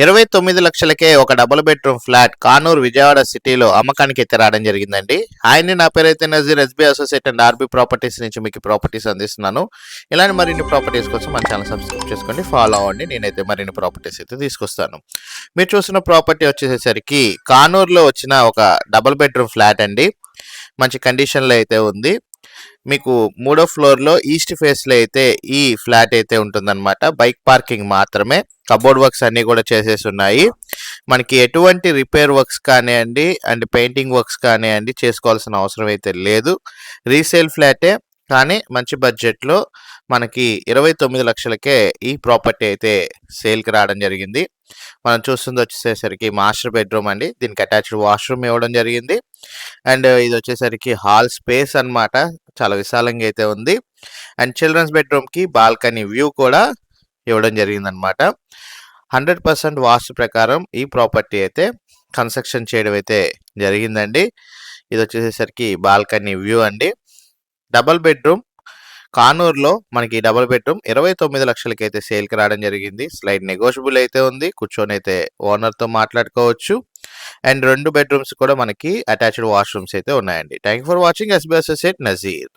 ఇరవై తొమ్మిది లక్షలకే ఒక double bedroom flat Kanuru Vijayawada సిటీలో అమ్మకానికి అయితే రావడం జరిగిందండి. ఆయన్ని నా పేరైతే Nazeer SB associate and RB properties నుంచి మీకు ప్రాపర్టీస్ అందిస్తున్నాను. ఇలాంటి మరిన్ని ప్రాపర్టీస్ కోసం మన ఛానల్ సబ్స్క్రైబ్ చేసుకోండి ఫాలో అవ్వండి. నేనైతే మరిన్ని ప్రాపర్టీస్ అయితే తీసుకొస్తాను. మీరు చూసిన ప్రాపర్టీ వచ్చేసరికి కానూర్లో వచ్చిన ఒక డబుల్ బెడ్రూమ్ ఫ్లాట్ అండి. మంచి కండిషన్లో అయితే ఉంది. మీకు మూడో ఫ్లోర్లో ఈస్ట్ ఫేస్లో అయితే ఈ ఫ్లాట్ అయితే ఉంటుందన్నమాట. బైక్ పార్కింగ్ మాత్రమే. కబోర్డ్ వర్క్స్ అన్నీ కూడా చేసేసి ఉన్నాయి. మనకి ఎటువంటి రిపేర్ వర్క్స్ కానివ్వండి అండ్ పెయింటింగ్ వర్క్స్ కానివ్వండి చేసుకోవాల్సిన అవసరం అయితే లేదు. రీసేల్ ఫ్లాటే కానీ మంచి బడ్జెట్లో మనకి ఇరవై తొమ్మిది లక్షలకే ఈ ప్రాపర్టీ అయితే సేల్కి రావడం జరిగింది. మనం చూస్తుంది వచ్చేసరికి మాస్టర్ బెడ్రూమ్ అండి. దీనికి అటాచ్డ్ వాష్రూమ్ ఇవ్వడం జరిగింది. అండ్ ఇది వచ్చేసరికి హాల్ స్పేస్ అన్నమాట. చాలా విశాలంగా అయితే ఉంది. అండ్ చిల్డ్రన్స్ బెడ్రూమ్కి బాల్కనీ వ్యూ కూడా ఇవ్వడం జరిగిందనమాట హండ్రెడ్ పర్సెంట్ వాస్తు ప్రకారం ఈ ప్రాపర్టీ అయితే కన్స్ట్రక్షన్ చేయడం అయితే జరిగిందండి. ఇది వచ్చేసరికి బాల్కనీ వ్యూ అండి. డబల్ బెడ్రూమ్ కానూరులో మనకి డబుల్ బెడ్రూమ్ ఇరవై తొమ్మిది లక్షలకి అయితే సేల్కి రావడం జరిగింది. స్లైడ్ నెగోషియబుల్ అయితే ఉంది. కూర్చొని అయితే ఓనర్తో మాట్లాడుకోవచ్చు. అండ్ రెండు బెడ్రూమ్స్ కూడా మనకి అటాచ్డ్ వాష్రూమ్స్ అయితే ఉన్నాయండి. Thank for watching. SB associate Nazeer.